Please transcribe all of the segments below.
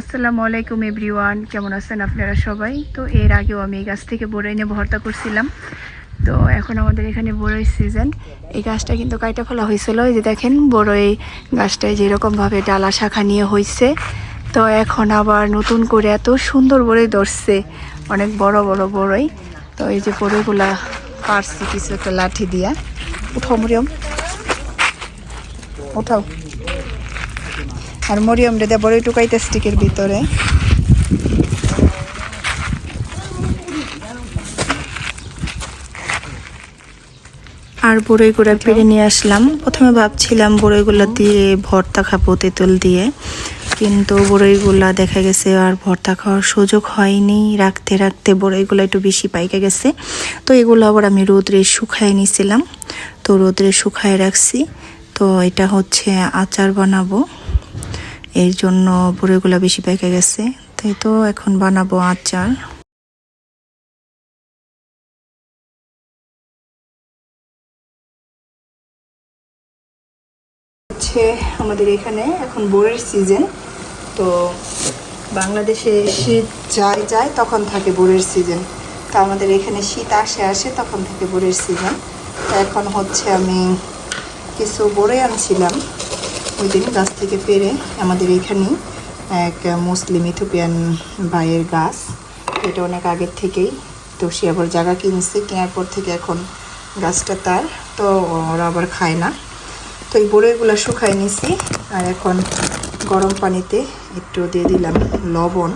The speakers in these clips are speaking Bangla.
আসসালামু আলাইকুম এভরিওয়ান, কেমন আছেন আপনারা সবাই? তো এর আগেও আমি এই গাছ থেকে বড়ই এনে ভর্তা করছিলাম। তো এখন আমাদের এখানে বড়ই সিজন এই গাছটা কিন্তু কাইটা ফেলা হয়েছিল, এই যে দেখেন বড়ই গাছটায় যেরকমভাবে ডালা শাখা নিয়ে হয়েছে। তো এখন আবার নতুন করে এত সুন্দর বড়ই ধরছে, অনেক বড় বড় বড়ই। তো এই যে বড়ইগুলা পারছি কিছু একটা লাঠি দিয়া। উঠাও মরিয়ম। উঠাও। আর মরিয়ম রে বড়ই টুকাইতে স্টিকের ভিতরে। আর বড়ইগুলো পেরে নিয়ে আসলাম। প্রথমে ভাবছিলাম বড়ইগুলো দিয়ে ভর্তা খাব তেঁতুল দিয়ে। কিন্তু বড়ইগুলা দেখা গেছে আর ভর্তা খাওয়ার সুযোগ হয়নি। রাখতে রাখতে বড়ইগুলো একটু বেশি পাইকে গেছে। তো এগুলো আবার আমি রোদ্রে শুকায় নিয়েছিলাম তো রোদ্রে শুকায় রাখছি। তো এটা হচ্ছে আচার বানাবো। এর জন্য বড়িগুলো বেশি পেকে গেছে। তাই তো এখন বানাবো আচার। হচ্ছে আমাদের এখানে এখন বোরের সিজন তো বাংলাদেশে শীত যায় যায় তখন থাকে বোরের সিজন তো আমাদের এখানে শীত আসে আসে তখন থেকে বোরের সিজন তো এখন হচ্ছে আমি কিছু বোরে আনছিলাম। ওই দিন গাছ থেকে পেরে আমাদের এখানেই এক মুসলিম ইথোপিয়ান ভাইয়ের গাছ। এটা অনেক আগের থেকেই তো সে আবার জায়গা কিনছে, কেনার পর থেকে এখন গাছটা তার, তো ওরা আবার খায় না। তো এই বড়ইগুলো শুকাই নিছি, আর এখন গরম পানিতে একটু দিয়ে দিলাম লবণ।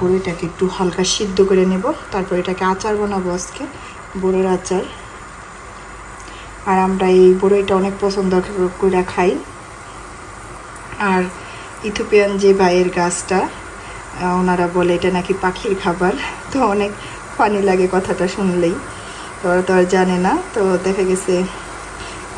বড়িটাকে একটু হালকা সিদ্ধ করে নেব, তারপর এটাকে আচার বানাবো আজকে বড়ের আচার। আর আমরা এই বড়ইটা অনেক পছন্দ করে খাই। আর ইথোপিয়ান যে বাইয়ের গাছটা ওনারা বলে এটা নাকি পাখির খাবার। তো অনেক পানি লাগে কথাটা শুনলেই। তো ওরা তো আর জানে না। তো দেখা গেছে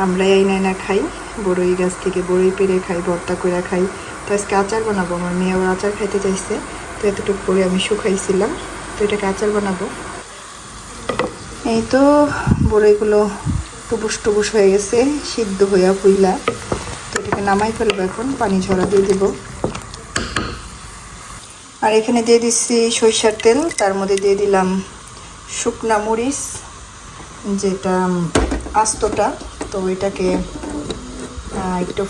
আমরা এই না খাই, বড়ই গাছ থেকে বড়ই পেরে খাই, ভর্তা করে খাই। তো আজকে আচার বানাবো, আমার মেয়ে আবার আচার খাইতে চাইছে। তো এতটুকু করে আমি শুকাইছিলাম। তো এটাকে আচার বানাবো। এই তো বড়ইগুলো টুবুস টুবুস হয়ে গেছে, সিদ্ধ হইয়া পুইলা। তো এটাকে নামাই ফেলব এখন, পানি ঝরা দিয়ে দেব। আর এখানে দিয়ে দিচ্ছি সরিষার তেল, তার মধ্যে দিয়ে দিলাম শুকনা মরিচ, যেটা আস্তটা। তো এটাকে একটু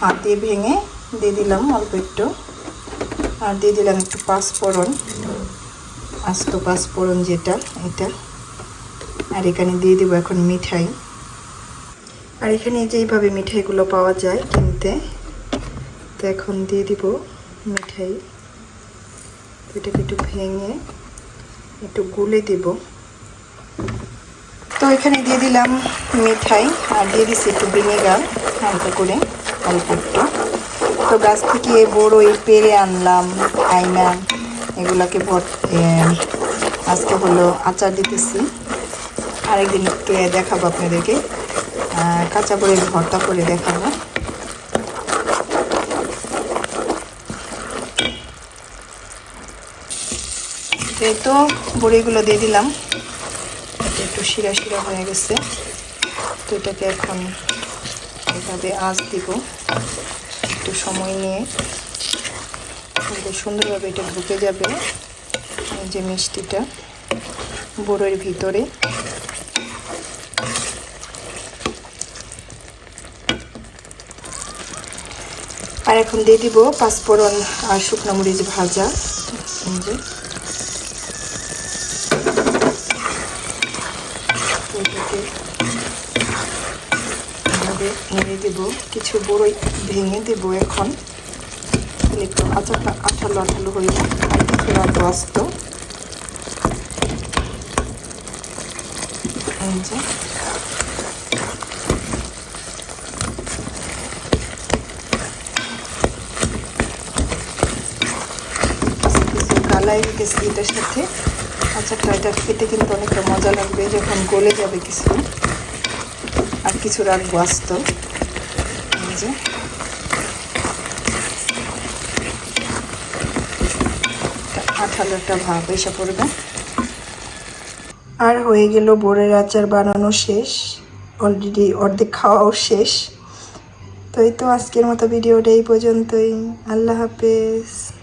হাত দিয়ে ভেঙে দিয়ে দিলাম অল্প একটু। আর দিয়ে দিলাম একটু পাঁচফোড়ন, আস্ত পাঁচফোড়ন যেটা, এটা। আর এখানে দিয়ে দেবো এখন মিঠাই। আর এখানে যেইভাবে মিঠাইগুলো পাওয়া যায় কিনতে, তো এখন দিয়ে দিব মিঠাই। এটাকে একটু ভেঙে একটু গুলে দেব। তো এখানে দিয়ে দিলাম মিঠাই, আর দিয়ে দিচ্ছি একটু ভিনেগার, হালকা করে অল্প একটু। তো গাছ থেকে বড় এই পেরে আনলাম আইনা এগুলাকে আজকে হলো আচার দিতেছি। আরেকদিন একটু দেখাবো আপনাদেরকে। কাঁচা করে ভর্তা করে দেখাবো। এই তো বড়িগুলো দিয়ে দিলাম। একটু শিরা শিরা হয়ে গেছে। তো এটাকে এখন এভাবে আঁচ দিব। একটু সময় নিয়ে। সুন্দরভাবে এটা ঢুকে যাবে। যে মিষ্টিটা বড়ের ভিতরে। আর এখন দিয়ে দিব পাঁচফোড়ন আর শুকনো মরিচ ভাজা। এভাবে নেড়ে দেব। কিছু বড়ই ভেঙে দেব এখন। একটু আচাটা আঠালো আঠালো হয়ে আর আস্ত কালাই গেছি এটার সাথে। আচ্ছা এটা খেতে কিন্তু অনেকটা মজা লাগবে যখন গলে যাবে কিছু আর কিছু রাখব আস্ত। যে। একটা ভাব, এসে পড়বে। আর হয়ে গেল বোরের আচার বানানো শেষ। অলরেডি অর্ধেক খাওয়াও শেষ। তো এই তো আজকের মতো ভিডিওটা এই পর্যন্তই। আল্লাহ হাফেজ।